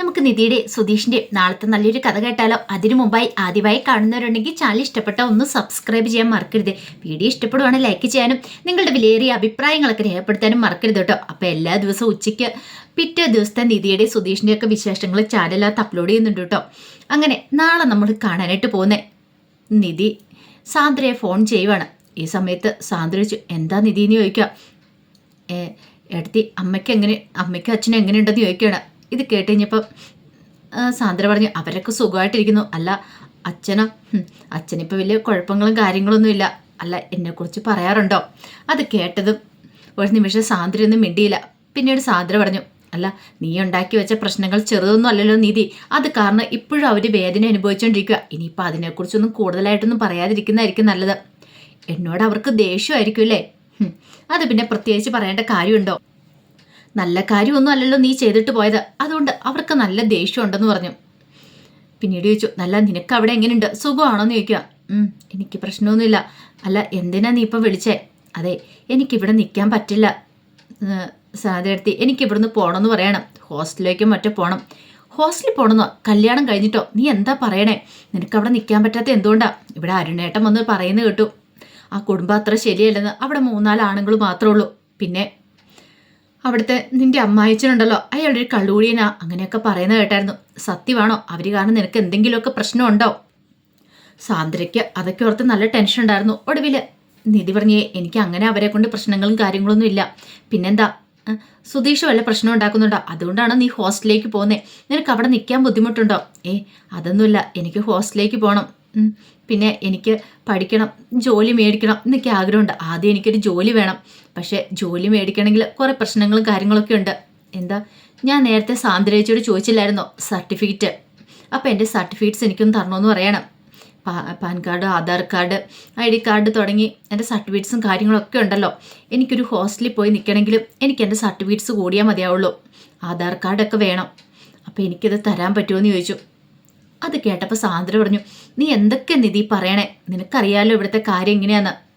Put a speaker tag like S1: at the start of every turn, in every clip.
S1: നമുക്ക് നിധിയുടെ സുധീഷിന്റെ നാളത്തെ നല്ലൊരു കഥ കേട്ടാലോ? അതിനു മുമ്പായി ആദ്യമായി കാണുന്നവരുണ്ടെങ്കിൽ ചാനൽ ഇഷ്ടപ്പെട്ട ഒന്ന് സബ്സ്ക്രൈബ് ചെയ്യാൻ മറക്കരുത്. വീഡിയോ ഇഷ്ടപ്പെടുവാണെങ്കിൽ ലൈക്ക് ചെയ്യാനും നിങ്ങളുടെ വിലയേറിയ അഭിപ്രായങ്ങളൊക്കെ രേഖപ്പെടുത്താനും മറക്കരുത് കേട്ടോ. അപ്പോൾ എല്ലാ ദിവസവും ഉച്ചയ്ക്ക് പിറ്റേ ദിവസത്തെ നിധിയുടെ സുധീഷിന്റെ ഒക്കെ വിശേഷങ്ങൾ ചാനലകത്ത് അപ്ലോഡ് ചെയ്യുന്നുണ്ട് കേട്ടോ. അങ്ങനെ നാളെ നമ്മൾ കാണാനായിട്ട് പോകുന്നേ നിധി സാന്ദ്രയെ ഫോൺ ചെയ്യുവാണ്. ഈ സമയത്ത് സാന്ദ്ര ചോദിച്ചു എന്താ നിധി എന്ന് ചോദിക്കുക? എടുത്തി അമ്മയ്ക്ക് എങ്ങനെ അമ്മയ്ക്കും അച്ഛനും എങ്ങനെയുണ്ടെന്ന് ചോദിക്കുകയാണ്. ഇത് കേട്ട് സാന്ദ്ര പറഞ്ഞു അവരൊക്കെ സുഖമായിട്ടിരിക്കുന്നു. അല്ല അച്ഛനോ അച്ഛനിപ്പോൾ വലിയ കുഴപ്പങ്ങളും കാര്യങ്ങളൊന്നും ഇല്ല. അല്ല എന്നെക്കുറിച്ച് പറയാറുണ്ടോ? അത് കേട്ടതും ഒരു നിമിഷം സാന്ദ്രയൊന്നും മിണ്ടിയില്ല. പിന്നീട് സാന്ദ്ര പറഞ്ഞു അല്ല നീ ഉണ്ടാക്കി വെച്ച പ്രശ്നങ്ങൾ ചെറുതൊന്നും അല്ലല്ലോ നീതി അത് കാരണം ഇപ്പോഴും അവർ വേദന അനുഭവിച്ചുകൊണ്ടിരിക്കുക ഇനിയിപ്പോൾ അതിനെക്കുറിച്ചൊന്നും കൂടുതലായിട്ടൊന്നും പറയാതിരിക്കുന്നതായിരിക്കും നല്ലത്. എന്നോട് അവർക്ക് ദേഷ്യമായിരിക്കും അല്ലേ? അത് പിന്നെ പ്രത്യേകിച്ച് പറയേണ്ട കാര്യമുണ്ടോ? നല്ല കാര്യമൊന്നും അല്ലല്ലോ നീ ചെയ്തിട്ട് പോയത്. അതുകൊണ്ട് അവർക്ക് നല്ല ദേഷ്യം ഉണ്ടെന്ന് പറഞ്ഞു. പിന്നീട് ചോദിച്ചു നല്ല നിനക്ക് അവിടെ എങ്ങനെയുണ്ട് സുഖമാണോ എന്ന് ചോദിക്കുക. "ഉം, എനിക്ക് പ്രശ്നമൊന്നുമില്ല. അല്ല എന്തിനാ നീ ഇപ്പം വിളിച്ചേ? അതെ എനിക്കിവിടെ നിൽക്കാൻ പറ്റില്ല. സാധ്യടുത്തി എനിക്ക് ഇവിടുന്ന് പോകണമെന്ന് പറയണം. ഹോസ്റ്റലിലേക്കും മറ്റോ പോകണം ഹോസ്റ്റലിൽ പോകണമെന്നോ കല്യാണം കഴിഞ്ഞിട്ടോ? നീ എന്താ പറയണേ? നിനക്ക് അവിടെ നിൽക്കാൻ പറ്റാത്ത എന്തുകൊണ്ടാ? ഇവിടെ അരുണേട്ടം വന്ന് പറയുന്നത് കേട്ടു. ആ കുടുംബം അത്ര ശരിയല്ലെന്ന് അവിടെ മൂന്നാൽ ആണുങ്ങൾ മാത്രമേ ഉള്ളൂ. പിന്നെ അവിടുത്തെ നിന്റെ അമ്മായിച്ചനുണ്ടല്ലോ. അയാളുടെ ഒരു കള്ളുകൂടിയനാ അങ്ങനെയൊക്കെ പറയുന്നത് കേട്ടായിരുന്നു. സത്യമാണോ? അവർ കാരണം നിനക്ക് എന്തെങ്കിലുമൊക്കെ പ്രശ്നമുണ്ടോ? സാന്ദ്രയ്ക്ക് അതൊക്കെ ഓർത്ത് നല്ല ടെൻഷൻ ഉണ്ടായിരുന്നു. ഒടുവിൽ നിധി പറഞ്ഞേ എനിക്ക് അങ്ങനെ അവരെ കൊണ്ട് പ്രശ്നങ്ങളും കാര്യങ്ങളൊന്നും ഇല്ല. പിന്നെന്താ? സുതീഷ് വല്ല പ്രശ്നം ഉണ്ടാക്കുന്നുണ്ടോ? അതുകൊണ്ടാണ് നീ ഹോസ്റ്റലിലേക്ക് പോകുന്നത് നിനക്ക് അവിടെ നിൽക്കാൻ ബുദ്ധിമുട്ടുണ്ടോ? ഏ അതൊന്നുമില്ല. എനിക്ക് ഹോസ്റ്റലിലേക്ക് പോകണം പിന്നെ എനിക്ക് പഠിക്കണം. ജോലി മേടിക്കണം. എന്നൊക്കെ ആഗ്രഹമുണ്ട്. ആദ്യം എനിക്കൊരു ജോലി വേണം. പക്ഷേ ജോലി മേടിക്കണമെങ്കിൽ കുറേ പ്രശ്നങ്ങളും കാര്യങ്ങളൊക്കെ ഉണ്ട്. എന്താ? ഞാൻ നേരത്തെ സാന്ദ്രേച്ചിയോട് ചോദിച്ചില്ലായിരുന്നോ? സർട്ടിഫിക്കറ്റ്. അപ്പോൾ എന്റെ സർട്ടിഫിക്കറ്റ്സ് എനിക്കൊന്ന് തരണമെന്ന് പറയണം. PAN card Aadhaar card I D card തുടങ്ങി എന്റെ സർട്ടിഫിക്കറ്റ്സും കാര്യങ്ങളൊക്കെ ഉണ്ടല്ലോ. എനിക്കൊരു ഹോസ്റ്റലിൽ പോയി നിൽക്കണമെങ്കിലും എനിക്ക് എന്റെ സർട്ടിഫിക്കറ്റ്സ് കൂടിയാൽ മതിയാവുള്ളൂ. ആധാർ കാർഡൊക്കെ വേണം. അപ്പോൾ എനിക്കിത് തരാൻ പറ്റുമോ എന്ന് ചോദിച്ചു. അത് കേട്ടപ്പോൾ സാന്ദ്ര പറഞ്ഞു നീ എന്തൊക്കെ നിധി പറയണേ? നിനക്കറിയാലോ ഇവിടുത്തെ കാര്യം എങ്ങനെയാന്ന്?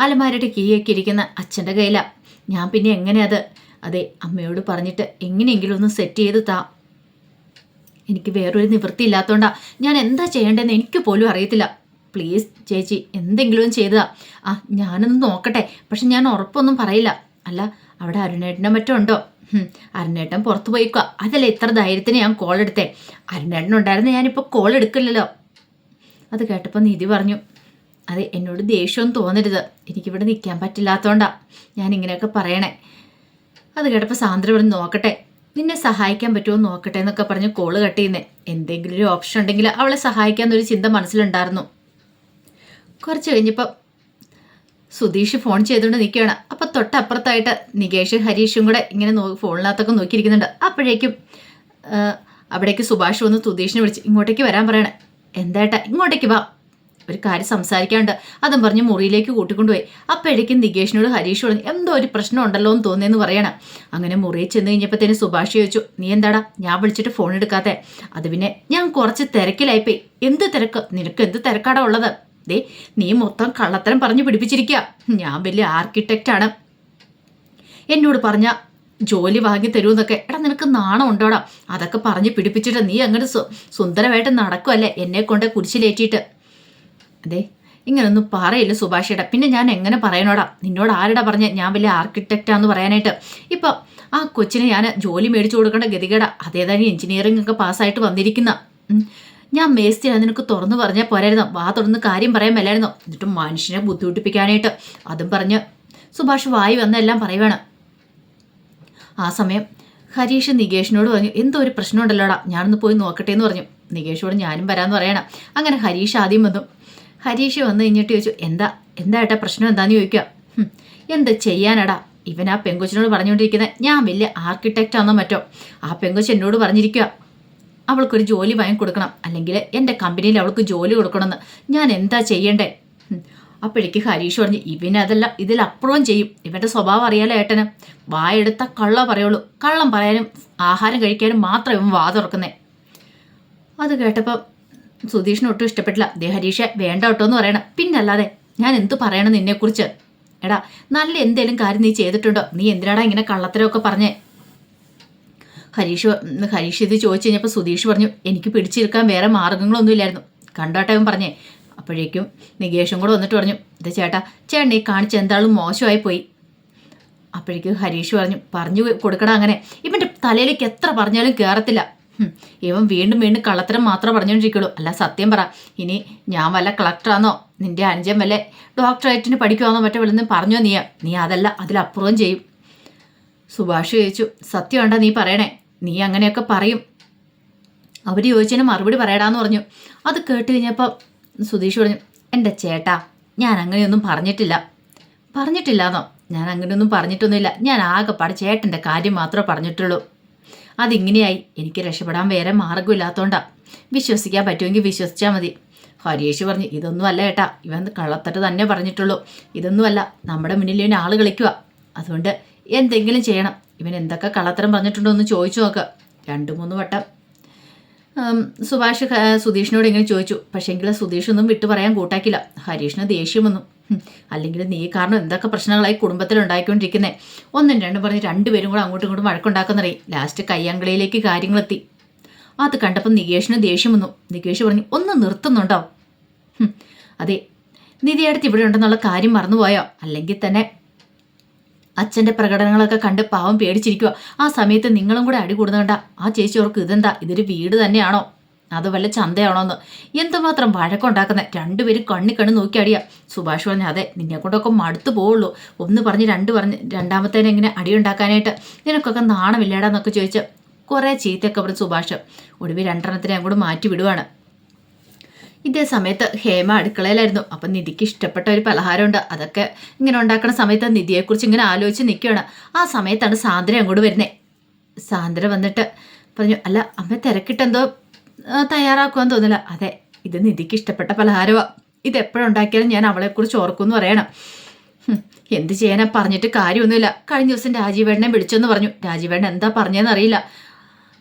S1: അലമാരയുടെ കീയൊക്കെ ഇരിക്കുന്ന അച്ഛന്റെ കയ്യിലാണ് ഞാൻ പിന്നെ എങ്ങനെ അത്? അതെ അമ്മയോട് പറഞ്ഞിട്ട് എങ്ങനെയെങ്കിലും ഒന്ന് സെറ്റ് ചെയ്ത് താ. എനിക്ക് വേറൊരു നിവൃത്തി ഇല്ലാത്തതുകൊണ്ടാണ് ഞാൻ എന്താ ചെയ്യേണ്ടതെന്ന് എനിക്ക് പോലും അറിയത്തില്ല. പ്ലീസ് ചേച്ചി എന്തെങ്കിലും ചെയ്തതാ. ആ ഞാനൊന്ന് നോക്കട്ടെ. പക്ഷെ ഞാൻ ഉറപ്പൊന്നും പറയില്ല. അല്ല അവിടെ അരുണേട്ടനെ മറ്റോ ഉണ്ടോ? അരുണേട്ടൻ പുറത്തു പോയിക്കുക അതല്ല ഇത്ര ധൈര്യത്തിന് ഞാൻ കോൾ എടുത്തേ. അരുണേട്ടൻ ഉണ്ടായിരുന്ന ഞാനിപ്പോൾ കോൾ എടുക്കില്ലല്ലോ. അത് കേട്ടപ്പോൾ നിധി പറഞ്ഞു അതെ എന്നോട് ദേഷ്യം തോന്നരുത്. എനിക്കിവിടെ നിൽക്കാൻ പറ്റില്ലാത്തതുകൊണ്ടാ ഞാൻ ഇങ്ങനെയൊക്കെ പറയണേ. അത് കേട്ടപ്പോൾ സാന്ദ്ര ഇവിടെ നോക്കട്ടെ നിന്നെ സഹായിക്കാൻ പറ്റുമോ നോക്കട്ടെ എന്നൊക്കെ പറഞ്ഞ് കോൾ കട്ട് ചെയ്യുന്നേ. എന്തെങ്കിലും ഒരു ഓപ്ഷൻ ഉണ്ടെങ്കിൽ അവളെ സഹായിക്കാമെന്നൊരു ചിന്ത മനസ്സിലുണ്ടായിരുന്നു. കുറച്ച് കഴിഞ്ഞപ്പോൾ സുധീഷ് ഫോൺ ചെയ്തുകൊണ്ട് നിൽക്കുകയാണ് അപ്പം തൊട്ടപ്പുറത്തായിട്ട് നികേഷ് ഹരീഷും കൂടെ ഇങ്ങനെ നോ ഫോണിനകത്തൊക്കെ നോക്കിയിരിക്കുന്നുണ്ട്. അപ്പോഴേക്കും അവിടേക്ക് സുഭാഷ് വന്ന് സുധീഷിനെ വിളിച്ച് ഇങ്ങോട്ടേക്ക് വരാൻ പറയണേ. എന്തായിട്ടാ ഇങ്ങോട്ടേക്ക് വാ. ഒരു കാര്യം സംസാരിക്കാണ്ട് അതും പറഞ്ഞ് മുറിയിലേക്ക് കൂട്ടിക്കൊണ്ടുപോയി. അപ്പോഴേക്കും നികേഷിനോട് ഹരീഷോട് എന്തോ ഒരു പ്രശ്നം ഉണ്ടല്ലോ എന്ന് തോന്നിയെന്ന് പറയണം. അങ്ങനെ മുറിയിൽ ചെന്ന് കഴിഞ്ഞപ്പോൾ തന്നെ സുഭാഷ് ചോദിച്ചു നീ എന്താടാ? ഞാൻ വിളിച്ചിട്ട് ഫോൺ എടുക്കാത്തെ? അത് പിന്നെ ഞാൻ കുറച്ച് തിരക്കിലായിപ്പോയി. എന്ത് തിരക്ക്? നിനക്ക് എന്ത് തിരക്കാടാ ഉള്ളത്? ദേ നീ മൊത്തം കള്ളത്തരം പറഞ്ഞു പിടിപ്പിച്ചിരിക്കുക ഞാൻ വലിയ ആർക്കിടെക്റ്റ് ആണ്. എന്നോട് പറഞ്ഞ ജോലി വാങ്ങി തരുമെന്നൊക്കെ. എടാ നിനക്ക് നാണം ഉണ്ടോടാ? അതൊക്കെ പറഞ്ഞ് പിടിപ്പിച്ചിട്ട് നീ അങ്ങനെ സുന്ദരമായിട്ട് നടക്കുമല്ലേ എന്നെ കൊണ്ട് കുരിശിലേറ്റിയിട്ട്. അതെ ഇങ്ങനൊന്നും പറയില്ല സുഭാഷിയുടെ പിന്നെ ഞാൻ എങ്ങനെ പറയണോടാ? നിന്നോട് ആരുടെ പറഞ്ഞ? ഞാൻ വലിയ ആർക്കിടെക്റ്റാന്ന് പറയാനായിട്ട്. ഇപ്പം ആ കൊച്ചിനെ ഞാൻ ജോലി മേടിച്ചു കൊടുക്കേണ്ട ഗതികേട. അതേതായി എഞ്ചിനീയറിംഗ് ഒക്കെ പാസ്സായിട്ട് വന്നിരിക്കുന്ന. ഞാൻ മേസ്തിയാ നിനക്ക് തുറന്നു പറഞ്ഞാൽ പോരായിരുന്നു. വാ തുറന്ന് കാര്യം പറയാൻ മേലായിരുന്നു. എന്നിട്ട് മനുഷ്യനെ ബുദ്ധിമുട്ടിപ്പിക്കാനായിട്ട് അതും പറഞ്ഞ് സുഭാഷ് വായി വന്നെല്ലാം പറയുവാണ്. ആ സമയം ഹരീഷ് നികേഷിനോട് പറഞ്ഞു എന്തോ ഒരു പ്രശ്നമുണ്ടല്ലോടാ? ഞാനൊന്ന് പോയി നോക്കട്ടെ എന്ന് പറഞ്ഞു. നികേഷോട് ഞാനും വരാമെന്ന് പറയണം. അങ്ങനെ ഹരീഷ് ആദ്യം വന്നു. ഹരീഷ് വന്നു കഴിഞ്ഞിട്ട് ചോദിച്ചു എന്താ എന്താ ഏട്ടാ പ്രശ്നം? എന്താന്ന് ചോദിക്കുക എന്താ ചെയ്യാനടാ? ഇവൻ ആ പെങ്കൊച്ചിനോട് പറഞ്ഞുകൊണ്ടിരിക്കുന്നത് ഞാൻ വലിയ ആർക്കിടെക്റ്റ് ആണെന്നോ മറ്റോ. ആ പെങ്കുച്ച എന്നോട് പറഞ്ഞിരിക്കുക അവൾക്കൊരു ജോലി വാങ്ങി കൊടുക്കണം. അല്ലെങ്കിൽ എന്റെ കമ്പനിയിൽ അവൾക്ക് ജോലി കൊടുക്കണമെന്ന്. ഞാൻ എന്താ ചെയ്യണ്ടേ. അപ്പോഴേക്ക് ഹരീഷ് പറഞ്ഞു ഇവനതല്ല ഇതിലപ്പുറവും ചെയ്യും. ഇവന്റെ സ്വഭാവം അറിയാലോ ഏട്ടന്. വായെടുത്ത കള്ള പറയുള്ളൂ. കള്ളം പറയാനും ആഹാരം കഴിക്കാനും മാത്രം ഇവൻ വാ തുറക്കുന്നേ അത് കേട്ടപ്പോൾ സുധീഷിന് ഒട്ടും ഇഷ്ടപ്പെട്ടില്ല. ദേ ഹരീഷെ വേണ്ട കേട്ടോ എന്ന് പറയണം. പിന്നല്ലാതെ ഞാൻ എന്ത് പറയണം നിന്നെക്കുറിച്ച്? എടാ നല്ല എന്തേലും കാര്യം നീ ചെയ്തിട്ടുണ്ടോ? നീ എന്തിനാടാ ഇങ്ങനെ കള്ളത്തരമൊക്കെ പറഞ്ഞേ? ഹരീഷ് ഹരീഷ് ഇത് ചോദിച്ചു കഴിഞ്ഞപ്പോൾ സുധീഷ് പറഞ്ഞു എനിക്ക് പിടിച്ചിരിക്കാൻ വേറെ മാർഗങ്ങളൊന്നുമില്ലായിരുന്നു കണ്ടോട്ടെ അവൻ പറഞ്ഞേ. അപ്പോഴേക്കും നികേഷും കൂടെ വന്നിട്ട് പറഞ്ഞു ഇത് ചേട്ടാ ചേട്ടൻ ഈ കാണിച്ച എന്താളും മോശമായി പോയി അപ്പോഴേക്കും ഹരീഷ് പറഞ്ഞു പറഞ്ഞു കൊടുക്കണം അങ്ങനെ. ഇവന്റെ തലയിലേക്ക് എത്ര പറഞ്ഞാലും കയറത്തില്ല ഇവൻ വീണ്ടും വീണ്ടും കള്ളത്തരം മാത്രമേ പറഞ്ഞുകൊണ്ടിരിക്കുള്ളൂ. അല്ല സത്യം പറ. ഇനി ഞാൻ വല്ല കളക്ടറാന്നോ നിന്റെ അനുജൻ വല്ല ഡോക്ടറേറ്റിന് പഠിക്കുവാന്നോ? മറ്റേ വല്ലതും പറഞ്ഞു നീയാ നീ അതല്ല അതിലപ്പുറവും ചെയ്യും. സുഭാഷ് ചോദിച്ചു സത്യമുണ്ടോ നീ പറയണേ? നീ അങ്ങനെയൊക്കെ പറയും. അവർ ചോദിച്ചതിന് മറുപടി പറയടാന്ന് പറഞ്ഞു. അത് കേട്ട് കഴിഞ്ഞപ്പോൾ സുധീഷ് പറഞ്ഞു എന്റെ ചേട്ടാ ഞാൻ അങ്ങനെയൊന്നും പറഞ്ഞിട്ടില്ല. പറഞ്ഞിട്ടില്ലാന്നോ? ഞാൻ അങ്ങനെയൊന്നും പറഞ്ഞിട്ടൊന്നുമില്ല. ഞാൻ ആകെപ്പാട് ചേട്ടന്റെ കാര്യം മാത്രമേ പറഞ്ഞിട്ടുള്ളൂ. അതിങ്ങനെയായി. എനിക്ക് രക്ഷപ്പെടാൻ വേറെ മാർഗമില്ലാത്തോണ്ടാ വിശ്വസിക്കാൻ പറ്റുമെങ്കിൽ വിശ്വസിച്ചാൽ മതി. ഹരീഷ് പറഞ്ഞു ഇതൊന്നും അല്ല ഏട്ടാ. ഇവൻ കള്ളത്തട്ട് തന്നെ പറഞ്ഞിട്ടുള്ളൂ. ഇതൊന്നുമല്ല. നമ്മുടെ മുന്നിൽ ഇവൻ ആൾ കളിക്കുക അതുകൊണ്ട് എന്തെങ്കിലും ചെയ്യണം. ഇവൻ എന്തൊക്കെ കള്ളത്തരം പറഞ്ഞിട്ടുണ്ടോ എന്ന് ചോദിച്ചു നോക്കുക രണ്ടു മൂന്ന് വട്ടം സുഭാഷ് സുധീഷിനോട് ഇങ്ങനെ ചോദിച്ചു പക്ഷേങ്കിൽ സുധീഷ് ഒന്നും വിട്ടു പറയാൻ കൂട്ടാക്കില്ല. ഹരീഷിന് ദേഷ്യം വന്നു. അല്ലെങ്കിൽ നീ കാരണം എന്തൊക്കെ പ്രശ്നങ്ങളായി കുടുംബത്തിൽ ഉണ്ടായിക്കൊണ്ടിരിക്കുന്നത് ഒന്നും രണ്ടും പറഞ്ഞ് രണ്ടുപേരും കൂടെ അങ്ങോട്ടും ഇങ്ങോട്ടും വഴക്കുണ്ടാക്കുന്നറിയും. ലാസ്റ്റ് കയ്യാങ്കളിയിലേക്ക് കാര്യങ്ങളെത്തി. അത് കണ്ടപ്പോൾ നികേഷിന് ദേഷ്യം വന്നു. നികേഷ് പറഞ്ഞു ഒന്ന് നിർത്തുന്നുണ്ടോ? അതെ. നിധിയടുത്ത് ഇവിടെ ഉണ്ടെന്നുള്ള കാര്യം മറന്നുപോയോ? അല്ലെങ്കിൽ തന്നെ അച്ഛന്റെ പ്രകടനങ്ങളൊക്കെ കണ്ട് പാവം പേടിച്ചിരിക്കുക ആ സമയത്ത് നിങ്ങളും കൂടെ അടി കൂടുന്നുണ്ട ആ ചേച്ചി ഓർക്ക് ഇതെന്താ? ഇതൊരു വീട് തന്നെയാണോ? അത് വല്ല ചന്തയാണോ എന്ന് എന്തുമാത്രം വഴക്കുണ്ടാക്കുന്ന? രണ്ടുപേരും കണ്ണി കണ്ണ് നോക്കി അടിയാ. സുഭാഷ് പറഞ്ഞു അതെ നിന്നെ കൊണ്ടൊക്കെ മടുത്തു പോവുള്ളൂ. ഒന്ന് പറഞ്ഞ് രണ്ട് പറഞ്ഞ് രണ്ടാമത്തേനെ ഇങ്ങനെ അടിയുണ്ടാക്കാനായിട്ട് നിനക്കൊക്കെ നാണമില്ലേടാന്നൊക്കെ ചോദിച്ച് കുറേ ചീത്തയൊക്കെ പറഞ്ഞു സുഭാഷ്. ഒടുവിൽ രണ്ടെണ്ണത്തിനെ അങ്ങോട്ട് മാറ്റി വിടുവാണ്. ഇതേ സമയത്ത് ഹേമ അടുക്കളയിലായിരുന്നു. അപ്പം നിധിക്ക് ഇഷ്ടപ്പെട്ട ഒരു പലഹാരമുണ്ട്. അതൊക്കെ ഇങ്ങനെ ഉണ്ടാക്കുന്ന സമയത്ത് നിധിയെക്കുറിച്ച് ഇങ്ങനെ ആലോചിച്ച് നിൽക്കുകയാണ് ആ സമയത്താണ് സാന്ദ്ര അങ്ങോട്ട് വരുന്നത് സാന്ദ്ര വന്നിട്ട് പറഞ്ഞു അല്ല അമ്മ തിരക്കിട്ടെന്തോ തയ്യാറാക്കുമെന്ന് തോന്നില്ല അതെ ഇത് നിധിക്ക് ഇഷ്ടപ്പെട്ട പലഹാരമാണ് ഇത് എപ്പോഴുണ്ടാക്കിയാലും ഞാൻ അവളെക്കുറിച്ച് ഓർക്കുമെന്ന് പറയണം. എന്ത് ചെയ്യാനാ? പറഞ്ഞിട്ട് കാര്യമൊന്നുമില്ല. കഴിഞ്ഞ ദിവസം രാജീവേട്ടനെ വിളിച്ചെന്ന് പറഞ്ഞു. രാജീവേട്ടൻ എന്താ പറഞ്ഞതെന്ന് അറിയില്ല.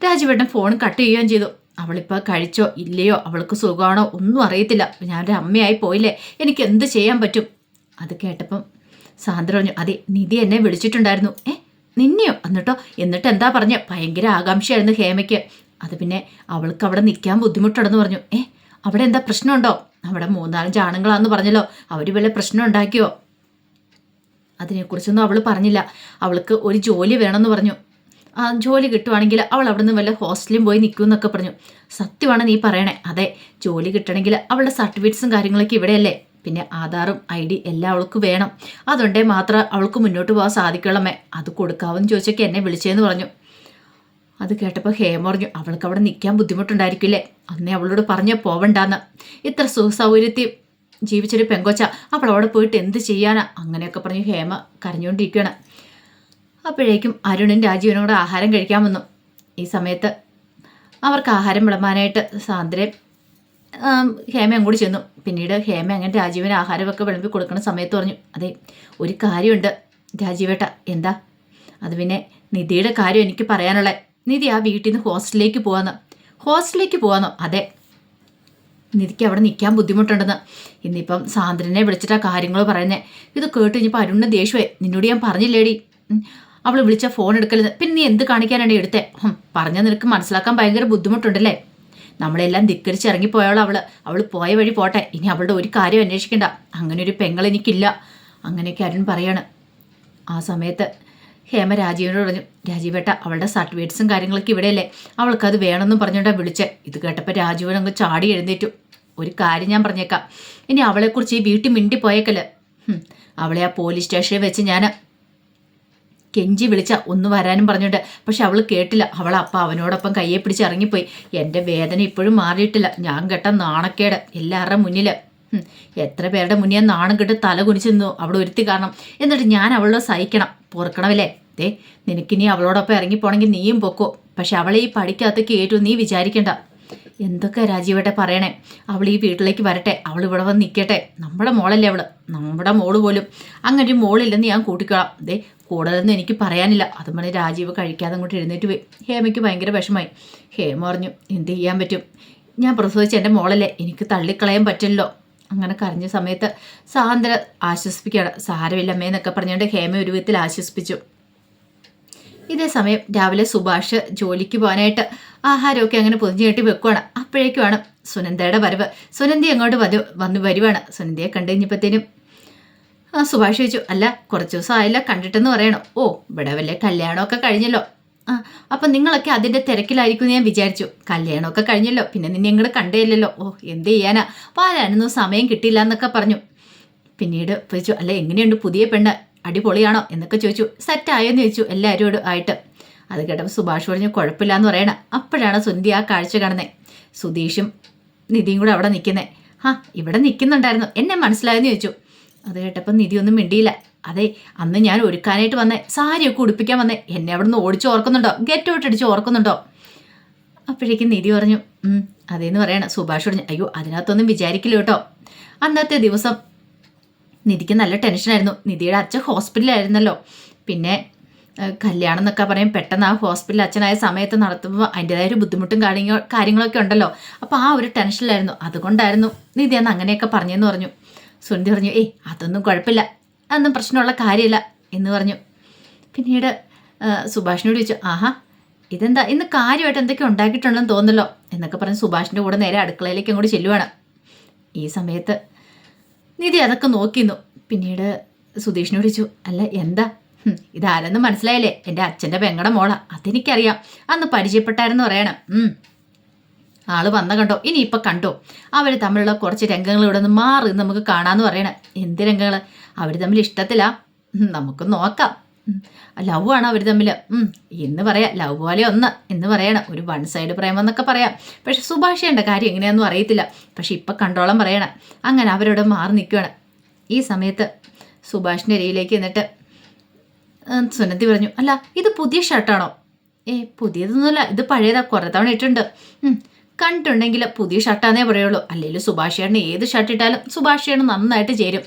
S1: രാജീവേട്ടൻ ഫോൺ കട്ട് ചെയ്യുകയും ചെയ്തു. അവളിപ്പോൾ കഴിച്ചോ ഇല്ലയോ അവൾക്ക് സുഖമാണോ ഒന്നും അറിയത്തില്ല. ഞാനൊരു അമ്മയായി പോയില്ലേ? എനിക്ക് എന്ത് ചെയ്യാൻ പറ്റും? അത് കേട്ടപ്പം സാന്ദ്ര പറഞ്ഞു അതെ നിധി എന്നെ വിളിച്ചിട്ടുണ്ടായിരുന്നു. ഏ നിന്നെയോ? എന്നിട്ടോ എന്നിട്ട് എന്താ പറഞ്ഞ? ഭയങ്കര ആകാംക്ഷയായിരുന്നു ഹേമയ്ക്ക്. അത് പിന്നെ അവൾക്ക് അവിടെ നിൽക്കാൻ ബുദ്ധിമുട്ടുണ്ടെന്ന് പറഞ്ഞു. ഏ അവിടെ എന്താ പ്രശ്നമുണ്ടോ? അവിടെ മൂന്നാലഞ്ച് ആണുങ്ങളാന്ന് പറഞ്ഞല്ലോ അവർ വല്ല പ്രശ്നം ഉണ്ടാക്കിയോ? അതിനെക്കുറിച്ചൊന്നും അവൾ പറഞ്ഞില്ല. അവൾക്ക് ഒരു ജോലി വേണമെന്ന് പറഞ്ഞു. ജോലി കിട്ടുവാണെങ്കിൽ അവൾ അവിടെ നിന്ന് വല്ല ഹോസ്റ്റലിലും പോയി നിൽക്കും എന്നൊക്കെ പറഞ്ഞു. സത്യമാണ് നീ പറയണേ. അതെ ജോലി കിട്ടണമെങ്കിൽ അവളുടെ സർട്ടിഫിക്കറ്റ്സും കാര്യങ്ങളൊക്കെ ഇവിടെയല്ലേ. പിന്നെ ആധാറും ഐ ഡി എല്ലാം അവൾക്ക് വേണം. അതുകൊണ്ടേ മാത്രം അവൾക്ക് മുന്നോട്ട് പോകാൻ സാധിക്കുള്ളമ്മേ അത് കൊടുക്കാവെന്ന് ചോദിച്ചൊക്കെ എന്നെ വിളിച്ചേന്ന് പറഞ്ഞു. അത് കേട്ടപ്പോൾ ഹേമ പറഞ്ഞു അവൾക്ക് അവിടെ നിൽക്കാൻ ബുദ്ധിമുട്ടുണ്ടായിരിക്കില്ലേ? അന്നേ അവളോട് പറഞ്ഞ പോവണ്ടാന്ന്. ഇത്ര സുഖസൗകര്യത്തിൽ ജീവിച്ചൊരു പെങ്കൊച്ച. അവൾ അവിടെ പോയിട്ട് എന്ത് ചെയ്യാനാ? അങ്ങനെയൊക്കെ പറഞ്ഞു ഹേമ കരഞ്ഞുകൊണ്ടിരിക്കുകയാണ്. അപ്പോഴേക്കും അരുണും രാജീവനോട് ആഹാരം കഴിക്കാൻ വന്നു. ഈ സമയത്ത് അവർക്ക് ആഹാരം വിളമ്പാനായിട്ട് സാന്ദ്രയും ഹേമയും കൂടി ചെന്നു. പിന്നീട് ഹേമ അങ്ങനെ രാജീവന് ആഹാരമൊക്കെ വിളമ്പി കൊടുക്കുന്ന സമയത്ത് പറഞ്ഞു അതെ ഒരു കാര്യമുണ്ട് രാജീവേട്ട എന്താ? അത് പിന്നെ നിധിയുടെ കാര്യം എനിക്ക് പറയാനുള്ള. നിധി ആ വീട്ടിൽ നിന്ന് ഹോസ്റ്റലിലേക്ക് പോകാമെന്ന് ഹോസ്റ്റലിലേക്ക് പോകാമെന്നോ അതെ നിധിക്ക് അവിടെ നിൽക്കാൻ ബുദ്ധിമുട്ടുണ്ടെന്ന്. ഇന്നിപ്പം സാന്ദ്രനെ വിളിച്ചിട്ട് ആ കാര്യങ്ങൾ പറയുന്നേ. ഇത് കേട്ട് കഴിഞ്ഞപ്പോൾ അരുണിന് ദേഷ്യമായി നിന്നോട് ഞാൻ പറഞ്ഞില്ലേടി. അവൾ വിളിച്ച ഫോൺ എടുക്കരുത് പിന്നെ നീ എന്ത് കാണിക്കാനാണ് എടുത്തേ? പറഞ്ഞ നിനക്ക് മനസ്സിലാക്കാൻ ഭയങ്കര ബുദ്ധിമുട്ടുണ്ടല്ലേ? നമ്മളെല്ലാം ധിക്കരിച്ച് ഇറങ്ങിപ്പോയോളൂ അവൾ. അവൾ പോയ വഴി പോട്ടെ. ഇനി അവളുടെ ഒരു കാര്യം അന്വേഷിക്കണ്ട. അങ്ങനെ ഒരു പെങ്ങൾ എനിക്കില്ല. അങ്ങനെയൊക്കെ അരുൺ പറയാണ്. ആ സമയത്ത് ഹേമ രാജീവിനോട് പറഞ്ഞു രാജീവേട്ട അവളുടെ സർട്ടിഫിക്കറ്റ്സും കാര്യങ്ങളൊക്കെ ഇവിടെയല്ലേ. അവൾക്കത് വേണമെന്നും പറഞ്ഞുകൊണ്ടാണ് വിളിച്ചത് ഇത് കേട്ടപ്പോൾ രാജീവൻ അങ്ങ് ചാടി എഴുന്നേറ്റു. ഒരു കാര്യം ഞാൻ പറഞ്ഞേക്കാം. ഇനി അവളെക്കുറിച്ച് ഈ വീട്ടിൽ മിണ്ടി പോയേക്കല്ലേ അവളെ ആ പോലീസ് സ്റ്റേഷനിൽ വെച്ച് ഞാൻ കെഞ്ചി വിളിച്ച ഒന്ന് വരാനും പറഞ്ഞിട്ട്. പക്ഷെ അവൾ കേട്ടില്ല. അവൾ അപ്പ അവനോടൊപ്പം കയ്യെ പിടിച്ച് ഇറങ്ങിപ്പോയി. എന്റെ വേദന ഇപ്പോഴും മാറിയിട്ടില്ല. ഞാൻ കെട്ട നാണക്കേട്. എല്ലാവരുടെ മുന്നിൽ എത്ര പേരുടെ മുന്നേ നാണം കെട്ട് തല കുനിച്ചു നിന്നു. അവിടെ ഒരുത്തി കാണണം എന്നിട്ട് ഞാൻ അവളോട് സഹിക്കണം. പൊറുക്കണമല്ലേ? ദേ നിനക്കിനി അവളോടൊപ്പം ഇറങ്ങിപ്പോണെങ്കിൽ നീയും പൊക്കോ. പക്ഷെ അവളെ ഈ പടിക്കകത്ത് കേട്ടു നീ വിചാരിക്കണ്ട. എന്തൊക്കെ രാജീവട്ടെ പറയണേ? അവൾ ഈ വീട്ടിലേക്ക് വരട്ടെ. അവൾ ഇവിടെ വന്ന് നിൽക്കട്ടെ നമ്മുടെ മോളല്ലേ അവൾ. നമ്മുടെ മോൾ പോലും. അങ്ങനെ ഒരു മോളില്ലെന്ന് ഞാൻ കൂട്ടിക്കോളാം. ദേ കൂടുതലൊന്നും എനിക്ക് പറയാനില്ല. അതും പറഞ്ഞ് രാജീവ് കഴിക്കാതെ അങ്ങോട്ട് എഴുന്നേറ്റ് പോയി. ഹേമയ്ക്ക് ഭയങ്കര വിഷമായി ഹേമ പറഞ്ഞു എന്ത് ചെയ്യാൻ പറ്റും? ഞാൻ പ്രസവിച്ച എന്റെ മോളല്ലേ. എനിക്ക് തള്ളിക്കളയാൻ പറ്റില്ലല്ലോ. അങ്ങനെ കരഞ്ഞ സമയത്ത് സാന്ദ്ര ആശ്വസിപ്പിക്കുകയാണ്. സാരമില്ല അമ്മേ എന്നൊക്കെ പറഞ്ഞുകൊണ്ട് ഹേമ ഒരു വിധത്തിൽ ആശ്വസിപ്പിച്ചു. ഇതേ സമയം രാവിലെ സുഭാഷ് ജോലിക്ക് പോകാനായിട്ട് ആഹാരമൊക്കെ അങ്ങനെ പൊതിഞ്ഞു കെട്ടി വെക്കുവാണ്. അപ്പോഴേക്കുമാണ് സുനന്ദയുടെ വരവ്. സുനന്ദി അങ്ങോട്ട് വന്നു വന്ന് വരുവാണ്. സുനന്ദയെ കണ്ടു കഴിഞ്ഞപ്പോഴത്തേനും ആ സുഭാഷ് ചോദിച്ചു അല്ല കുറച്ച് ദിവസം ആയില്ല കണ്ടിട്ടെന്ന് പറയണം? ഓ ഇവിടെ വല്ല കല്യാണമൊക്കെ കഴിഞ്ഞല്ലോ. ആ അപ്പം നിങ്ങളൊക്കെ അതിന്റെ തിരക്കിലായിരിക്കും എന്ന് ഞാൻ വിചാരിച്ചു. കല്യാണമൊക്കെ കഴിഞ്ഞല്ലോ പിന്നെ നിന്നെ ഇങ്ങോട്ട് കണ്ടേയില്ലല്ലോ. ഓ എന്ത് ചെയ്യാനാ? പാലാനൊന്നും സമയം കിട്ടിയില്ല എന്നൊക്കെ പറഞ്ഞു. പിന്നീട് ചോദിച്ചു അല്ല എങ്ങനെയുണ്ട് പുതിയ പെണ്ണ്? അടിപൊളിയാണോ എന്നൊക്കെ ചോദിച്ചു. സെറ്റായോ എന്ന് ചോദിച്ചു എല്ലാവരോടും ആയിട്ട്. അത് കേട്ടപ്പോൾ സുഭാഷ് പറഞ്ഞു കുഴപ്പമില്ല എന്ന് പറയണം. അപ്പോഴാണ് സുന്ദി ആ കാഴ്ച കാണുന്നത് സുധീഷും നിധിയും കൂടെ അവിടെ നിൽക്കുന്നത് ആ ഇവിടെ നിൽക്കുന്നുണ്ടായിരുന്നു. എന്നെ മനസ്സിലായെന്ന് ചോദിച്ചു. അത് കേട്ടപ്പോൾ നിധി ഒന്നും മിണ്ടിയില്ല. അതെ അന്ന് ഞാൻ ഒരുക്കാനായിട്ട് വന്നേ. സാരിയൊക്കെ ഉടുപ്പിക്കാൻ വന്നേ. എന്നെ അവിടെ നിന്ന് ഓടിച്ച് ഓർക്കുന്നുണ്ടോ? ഗെറ്റ് ഔട്ട് അടിച്ച് ഓർക്കുന്നുണ്ടോ? അപ്പോഴേക്കും നിധി പറഞ്ഞു അതേന്ന് പറയണം. സുഭാഷ് പറഞ്ഞു അയ്യോ അതിനകത്തൊന്നും വിചാരിക്കില്ല കേട്ടോ. അന്നത്തെ ദിവസം നിധിക്ക് നല്ല ടെൻഷനായിരുന്നു നിധിയുടെ അച്ഛൻ ഹോസ്പിറ്റലിലായിരുന്നല്ലോ പിന്നെ കല്യാണം എന്നൊക്കെ പറയും. പെട്ടെന്ന് ആ ഹോസ്പിറ്റലിൽ അച്ഛനായ സമയത്ത് നടത്തുമ്പോൾ അതിന്റെതായ ഒരു ബുദ്ധിമുട്ടും കാര്യങ്ങൾ കാര്യങ്ങളൊക്കെ ഉണ്ടല്ലോ. അപ്പോൾ ആ ഒരു ടെൻഷനിലായിരുന്നു അതുകൊണ്ടായിരുന്നു നിധി അന്ന് അങ്ങനെയൊക്കെ പറഞ്ഞെന്ന് പറഞ്ഞു. സുനിധി പറഞ്ഞു ഏയ് അതൊന്നും കുഴപ്പമില്ല. അതൊന്നും പ്രശ്നമുള്ള കാര്യമില്ല. എന്ന് പറഞ്ഞു. പിന്നീട് സുഭാഷിനോട് ചോദിച്ചു ആഹാ ഇതെന്താ? ഇന്ന് കാര്യമായിട്ട് എന്തൊക്കെ ഉണ്ടാക്കിയിട്ടുണ്ടെന്ന് തോന്നുന്നല്ലോ? എന്നൊക്കെ പറഞ്ഞ് സുഭാഷിന്റെ കൂടെ നേരെ അടുക്കളയിലേക്ക് അങ്ങോട്ട് ചെല്ലുവാണ്. ഈ സമയത്ത് നിധി അതൊക്കെ നോക്കിന്നു. പിന്നീട് സുധീഷിനോട് ചോദിച്ചു അല്ല എന്താ? ഇതാരെന്ന് മനസ്സിലായില്ലേ? എന്റെ അച്ഛന്റെ പെങ്ങടെ മോള. അതെനിക്കറിയാം. അന്ന് പരിചയപ്പെട്ടായിരുന്നു പറയണം. ആൾ വന്ന കണ്ടോ? ഇനി ഇപ്പം കണ്ടോ? അവർ തമ്മിലുള്ള കുറച്ച് രംഗങ്ങൾ ഇവിടെ നിന്ന് മാറി നമുക്ക് കാണാമെന്ന് പറയണം. എന്ത് രംഗങ്ങൾ അവർ തമ്മിൽ ഇഷ്ടത്തിലാ? നമുക്ക് നോക്കാം. ലവ് ആണ് അവർ തമ്മിൽ എന്ന് പറയാം. ലവ് പോലെ ഒന്ന് എന്ന് പറയണം. ഒരു വൺ സൈഡ് പ്രേമം എന്നൊക്കെ പറയാം. പക്ഷെ സുഭാഷയുടെ കാര്യം എങ്ങനെയാണെന്നും അറിയത്തില്ല. പക്ഷെ ഇപ്പം കണ്ടോളം പറയണം. അങ്ങനെ അവരോട് മാറി നിൽക്കുകയാണ് ഈ സമയത്ത് സുഭാഷിന്റെ അരിയിലേക്ക് എന്നിട്ട് സുനന്തി പറഞ്ഞു അല്ല ഇത് പുതിയ ഷർട്ടാണോ ഏ പുതിയതൊന്നുമല്ല. ഇത് പഴയതാ. കുറേ തവണ ഇട്ടുണ്ട് കണ്ടിട്ടുണ്ടെങ്കിൽ പുതിയ ഷർട്ടാന്നേ പറയുള്ളൂ. അല്ലെങ്കിൽ സുഭാഷിയാണ് ഏത് ഷർട്ട് ഇട്ടാലും സുഭാഷിയാണ് നന്നായിട്ട് ചേരും.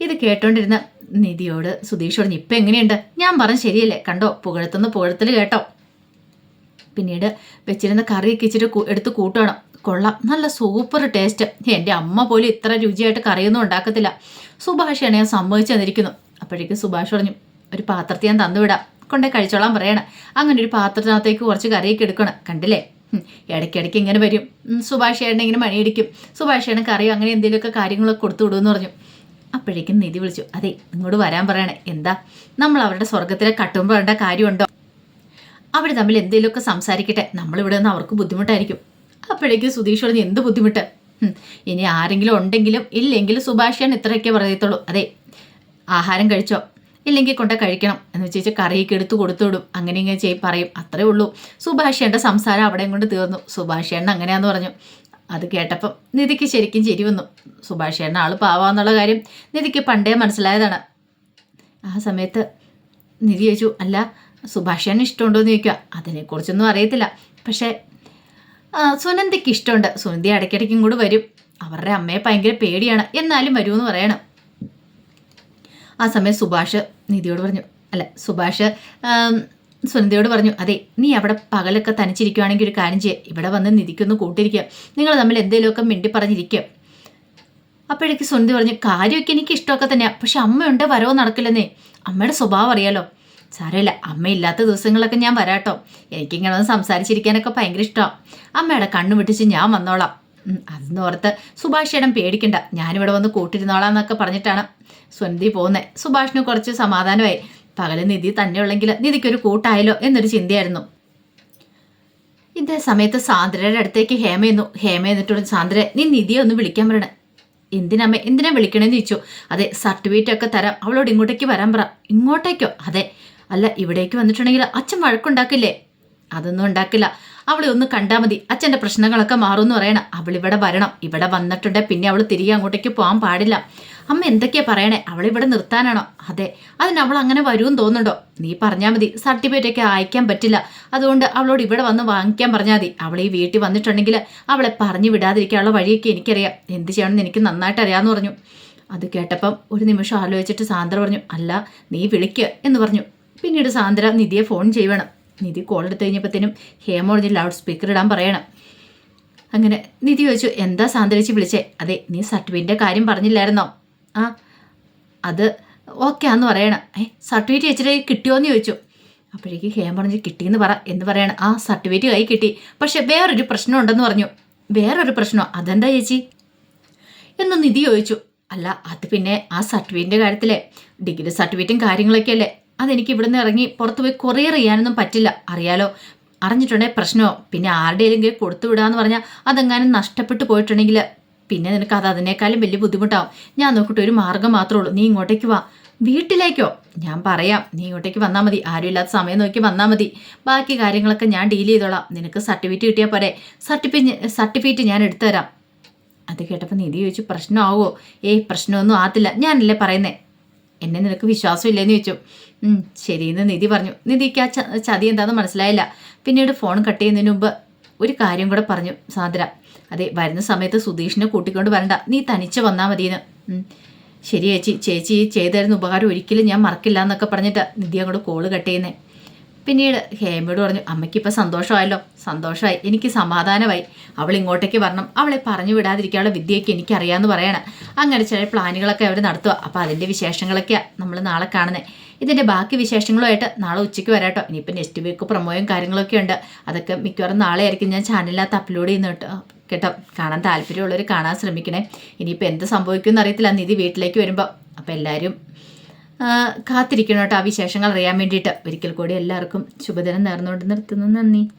S1: ഇത് കേട്ടോണ്ടിരുന്ന നിധിയോട് സുധീഷ് പറഞ്ഞു ഇപ്പം എങ്ങനെയുണ്ട്? ഞാൻ പറഞ്ഞ ശരിയല്ലേ. കണ്ടോ? പുകഴത്തുനിന്ന് പുകഴത്തിൽ കേട്ടോ. പിന്നീട് വെച്ചിരുന്ന കറി ഇച്ചിരി എടുത്ത് കൂട്ടണം കൊള്ളാം. നല്ല സൂപ്പർ ടേസ്റ്റ്. എന്റെ അമ്മ പോലും ഇത്ര രുചിയായിട്ട് കറിയൊന്നും ഉണ്ടാക്കത്തില്ല. സുഭാഷാണ് ഞാൻ സമ്മതിച്ചു തന്നിരിക്കുന്നു. അപ്പോഴേക്കും സുഭാഷ് പറഞ്ഞു ഒരു പാത്രത്തിൽ ഞാൻ തന്നുവിടാം കൊണ്ടേ കഴിച്ചോളാൻ പറയണേ. അങ്ങനെ ഒരു പാത്രത്തിനകത്തേക്ക് കുറച്ച് കറിയൊക്കെ എടുക്കണം. കണ്ടില്ലേ? ഇടയ്ക്കിടയ്ക്ക് ഇങ്ങനെ വരും. സുഭാഷ് ചേട്ടനെ ഇങ്ങനെ മണിയടിക്കും. സുഭാഷ് ചേട്ടൻ കറിയും അങ്ങനെ എന്തെങ്കിലുമൊക്കെ കാര്യങ്ങളൊക്കെ കൊടുത്തു വിടുമെന്ന് പറഞ്ഞു. അപ്പോഴേക്കും നിധി വിളിച്ചു. അതെ ഇങ്ങോട്ട് വരാൻ പറയണേ. എന്താ? നമ്മൾ അവരുടെ സ്വർഗത്തിലെ കട്ടുമ്പോൾ വേണ്ട കാര്യമുണ്ടോ? അവർ തമ്മിൽ എന്തെങ്കിലുമൊക്കെ സംസാരിക്കട്ടെ. നമ്മളിവിടെ നിന്ന് അവർക്ക് ബുദ്ധിമുട്ടായിരിക്കും. അപ്പോഴേക്കും സുധീഷ് പറഞ്ഞു എന്ത് ബുദ്ധിമുട്ട്? ഇനി ആരെങ്കിലും ഉണ്ടെങ്കിലും ഇല്ലെങ്കിലും സുഭാഷിയാണ് ഇത്രയൊക്കെ പറയത്തുള്ളൂ. അതെ ആഹാരം കഴിച്ചോ? ഇല്ലെങ്കിൽ കൊണ്ട് കഴിക്കണം. എന്ന് വെച്ച് കറിയൊക്കെ എടുത്ത് കൊടുത്തുവിടും അങ്ങനെ ഇങ്ങനെ ചെയ്യും പറയും. അത്രേ ഉള്ളൂ. സുഭാഷേന്റെ സംസാരം അവിടെയും കൊണ്ട് തീർന്നു. സുഭാഷേണ്ണ അങ്ങനെയാന്ന് പറഞ്ഞു. അത് കേട്ടപ്പം നിധിക്ക് ശരിക്കും ചിരി വന്നു. സുഭാഷ് ചേട്ടൻ ആൾ പാവാന്നുള്ള കാര്യം നിധിക്ക് പണ്ടേ മനസ്സിലായതാണ്. ആ സമയത്ത് നിധി ചോദിച്ചു അല്ല സുഭാഷ് ചേട്ടൻ ഇഷ്ടമുണ്ടോ എന്ന് ചോദിക്കുക അതിനെക്കുറിച്ചൊന്നും അറിയത്തില്ല. പക്ഷേ സുനന്ദിക്ക് ഇഷ്ടമുണ്ട്. സുനന്ദി ഇടയ്ക്കിടയ്ക്കും കൂടി വരും. അവരുടെ അമ്മയെ ഭയങ്കര പേടിയാണ്. എന്നാലും വരുമെന്ന് പറയണം. ആ സമയം സുഭാഷ് നിധിയോട് പറഞ്ഞു അല്ല സുഭാഷ് സുനന്ദയോട് പറഞ്ഞു അതെ നീ അവിടെ പകലൊക്കെ തനിച്ചിരിക്കുവാണെങ്കിൽ ഒരു കാര്യം ചെയ്യുക ഇവിടെ വന്ന് നിധിക്കൊന്ന് കൂട്ടിരിക്കുക നിങ്ങൾ തമ്മിൽ എന്തെങ്കിലുമൊക്കെ മിണ്ടി പറഞ്ഞിരിക്കുക അപ്പോഴേക്ക് സുനന്ദി പറഞ്ഞു കാര്യമൊക്കെ എനിക്ക് ഇഷ്ടമൊക്കെ തന്നെയാണ് പക്ഷെ അമ്മയുണ്ട് വരവ് നടക്കില്ലെന്നേ. അമ്മയുടെ സ്വഭാവം അറിയാലോ. സാരമില്ല അമ്മയില്ലാത്ത ദിവസങ്ങളൊക്കെ ഞാൻ വരാട്ടോ. എനിക്കിങ്ങനെ ഒന്ന് സംസാരിച്ചിരിക്കാനൊക്കെ ഭയങ്കര ഇഷ്ടമാണ് അമ്മയുടെ കണ്ണു വിട്ടിച്ച് ഞാൻ വന്നോളാം. അതെന്ന് ഓർത്ത് സുഭാഷേടം പേടിക്കണ്ട. ഞാനിവിടെ വന്ന് കൂട്ടിരുന്നോളാം എന്നൊക്കെ പറഞ്ഞിട്ടാണ് സ്വന്തി പോകുന്നത് സുഭാഷിന് കുറച്ച് സമാധാനമായി. പകൽ നിധി തന്നെയുള്ളെങ്കിൽ നിധിക്കൊരു കൂട്ടായല്ലോ എന്നൊരു ചിന്തയായിരുന്നു. ഇതേ സമയത്ത് സാന്ദ്രയുടെ അടുത്തേക്ക് ഹേമ എന്നു ഹേമ എന്നിട്ടോട് സാന്ദ്ര നീ നിധിയെ ഒന്ന് വിളിക്കാൻ പറയണേ. എന്തിനമ്മ എന്തിനാ വിളിക്കണേന്ന് ചോദിച്ചു. അതെ സർട്ടിഫിക്കറ്റ് ഒക്കെ തരാം അവളോട് ഇങ്ങോട്ടേക്ക് വരാൻ പറ. ഇങ്ങോട്ടേക്കോ? അതെ. അല്ല ഇവിടേക്ക് വന്നിട്ടുണ്ടെങ്കിൽ അച്ഛൻ വഴക്കുണ്ടാക്കില്ലേ? അതൊന്നും ഉണ്ടാക്കില്ല. അവളെ ഒന്ന് കണ്ടാൽ മതി. അച്ഛന്റെ പ്രശ്നങ്ങളൊക്കെ മാറും എന്ന് പറയണം. അവൾ ഇവിടെ വരണം. ഇവിടെ വന്നിട്ടുണ്ട്. പിന്നെ അവൾ തിരികെ അങ്ങോട്ടേക്ക് പോകാൻ പാടില്ല. അമ്മ എന്തൊക്കെയാ പറയണേ? അവളിവിടെ നിർത്താനാണോ? അതെ. അതിന് അവൾ അങ്ങനെ വരുമെന്ന് തോന്നുന്നുണ്ടോ? നീ പറഞ്ഞാൽ മതി. സർട്ടിഫിക്കറ്റ് ഒക്കെ അയക്കാൻ പറ്റില്ല. അതുകൊണ്ട് അവളോട് ഇവിടെ വന്ന് വാങ്ങിക്കാൻ പറഞ്ഞാൽ മതി. അവൾ ഈ വീട്ടിൽ വന്നിട്ടുണ്ടെങ്കിൽ അവളെ പറഞ്ഞു വിടാതിരിക്കാനുള്ള വഴിയൊക്കെ എനിക്കറിയാം. എന്ത് ചെയ്യണമെന്ന് എനിക്ക് നന്നായിട്ട് അറിയാമെന്ന് പറഞ്ഞു. അത് കേട്ടപ്പം ഒരു നിമിഷം ആലോചിച്ചിട്ട് സാന്ദ്ര പറഞ്ഞു അല്ല നീ വിളിക്കുക എന്ന് പറഞ്ഞു. പിന്നീട് സാന്ദ്ര നിധിയെ ഫോൺ ചെയ്യുവേണം. നിധി കോൾ എടുത്തു കഴിഞ്ഞപ്പോഴത്തേനും ഹേമോളജി ലൗഡ് സ്പീക്കർ ഇടാൻ പറയണം. അങ്ങനെ നിധി ചോദിച്ചു എന്താ സാന്ത്വനിച്ച് വിളിച്ചേ? അതെ നീ സർട്ടിഫിക്കറ്റിന്റെ കാര്യം പറഞ്ഞില്ലായിരുന്നോ? ആ അത് ഓക്കെ ആന്ന് പറയണം. ഏ സർട്ടിഫിക്കറ്റ് വെച്ചിട്ട് കിട്ടിയോന്ന് ചോദിച്ചു. അപ്പോഴേക്ക് ഹേം പറഞ്ഞ് കിട്ടിയെന്ന് പറ എന്ന് പറയണം. ആ സർട്ടിഫിക്കറ്റ് കൈ കിട്ടി. പക്ഷെ വേറൊരു പ്രശ്നം ഉണ്ടെന്ന് പറഞ്ഞു. വേറൊരു പ്രശ്നമോ അതെന്താ ചേച്ചി? എന്ന് നിധി ചോദിച്ചു. അല്ല അത് പിന്നെ ആ സർട്ടിഫിക്കറ്റിന്റെ കാര്യത്തിലെ. ഡിഗ്രി സർട്ടിഫിക്കറ്റും കാര്യങ്ങളൊക്കെ അല്ലേ അതെനിക്ക് ഇവിടുന്ന് ഇറങ്ങി പുറത്ത് പോയി കൊറിയർ ചെയ്യാനൊന്നും പറ്റില്ല. അറിയാലോ? അറിഞ്ഞിട്ടുണ്ടെങ്കിൽ പ്രശ്നമോ? പിന്നെ ആരുടെയെങ്കിലും കൊടുത്തു വിടാന്ന് പറഞ്ഞാൽ അതെങ്ങാനും നഷ്ടപ്പെട്ടു പോയിട്ടുണ്ടെങ്കിൽ പിന്നെ നിനക്ക് അത് അതിനേക്കാളും വലിയ ബുദ്ധിമുട്ടാവും. ഞാൻ നോക്കിയിട്ട് ഒരു മാർഗം മാത്രമേ ഉള്ളൂ. നീ ഇങ്ങോട്ടേക്ക് വാ. വീട്ടിലേക്കോ? ഞാൻ പറയാം. നീ ഇങ്ങോട്ടേക്ക് വന്നാൽ മതി. ആരും ഇല്ലാത്ത സമയം നോക്കി വന്നാൽ മതി. ബാക്കി കാര്യങ്ങളൊക്കെ ഞാൻ ഡീൽ ചെയ്തോളാം. നിനക്ക് സർട്ടിഫിക്കറ്റ് കിട്ടിയാൽ പോരെ. സർട്ടിഫിക്കറ്റ് സർട്ടിഫിക്കറ്റ് ഞാൻ എടുത്തു തരാം അത് കേട്ടപ്പോൾ നിധി ചോദിച്ചു പ്രശ്നമാവോ? ഏയ് പ്രശ്നമൊന്നും ആത്തില്ല ഞാനല്ലേ പറയുന്നേ? എന്നെ നിനക്ക് വിശ്വാസമില്ലെന്ന് ചോദിച്ചു. "ഉം, ശരിയെന്ന് നിധി പറഞ്ഞു. നിധിക്ക് ആ ചതി എന്താണെന്ന് മനസ്സിലായില്ല. പിന്നീട് ഫോൺ കട്ട് ചെയ്യുന്നതിന് മുമ്പ് ഒരു കാര്യം കൂടെ പറഞ്ഞു സാന്ദ്ര. അതെ വരുന്ന സമയത്ത് സുധീഷിനെ കൂട്ടിക്കൊണ്ട് വരണ്ട. നീ തനിച്ച് വന്നാൽ മതിയെന്ന്. "ഉം, ശരി ചേച്ചി ചേച്ചി ചെയ്തായിരുന്ന ഉപകാരം ഒരിക്കലും ഞാൻ മറക്കില്ല എന്നൊക്കെ പറഞ്ഞിട്ട് നിധി അങ്ങോട്ട് കോൾ കട്ട് ചെയ്യുന്നേ. പിന്നീട് ഹേമയോട് പറഞ്ഞു അമ്മയ്ക്ക് സന്തോഷമായല്ലോ. സന്തോഷമായി. എനിക്ക് സമാധാനമായി. അവൾ ഇങ്ങോട്ടേക്ക് വരണം. അവളെ പറഞ്ഞു വിടാതിരിക്കാനുള്ള വിദ്യയൊക്കെ എനിക്കറിയാമെന്ന് പറയണം. അങ്ങനെ ചില പ്ലാനുകളൊക്കെ അവർ നടത്തുക. അപ്പോൾ അതിന്റെ വിശേഷങ്ങളൊക്കെയാണ് നമ്മൾ നാളെ കാണുന്നത് ഇതിന്റെ ബാക്കി വിശേഷങ്ങളുമായിട്ട് നാളെ ഉച്ചയ്ക്ക് വരാട്ടോ ഇനിയിപ്പോൾ നെക്സ്റ്റ് വീക്ക് പ്രൊമോയും കാര്യങ്ങളൊക്കെ ഉണ്ട്. അതൊക്കെ മിക്കവാറും നാളെ ആയിരിക്കും ഞാൻ ചാനലിനകത്ത് അപ്ലോഡ് ചെയ്യുന്ന കേട്ടോ. കേട്ടോ. കാണാൻ താല്പര്യമുള്ളവർ കാണാൻ ശ്രമിക്കണേ. ഇനിയിപ്പോൾ എന്ത് സംഭവിക്കുമെന്ന് അറിയത്തില്ല. നിധി വീട്ടിലേക്ക് വരുമ്പോൾ അപ്പോൾ എല്ലാവരും കാത്തിരിക്കണം കേട്ടോ ആ വിശേഷങ്ങൾ അറിയാൻ വേണ്ടിയിട്ട്. ഒരിക്കൽ കൂടി എല്ലാവർക്കും ശുഭദിനം നേർന്നുകൊണ്ട് നിർത്തുന്നു. നന്ദി.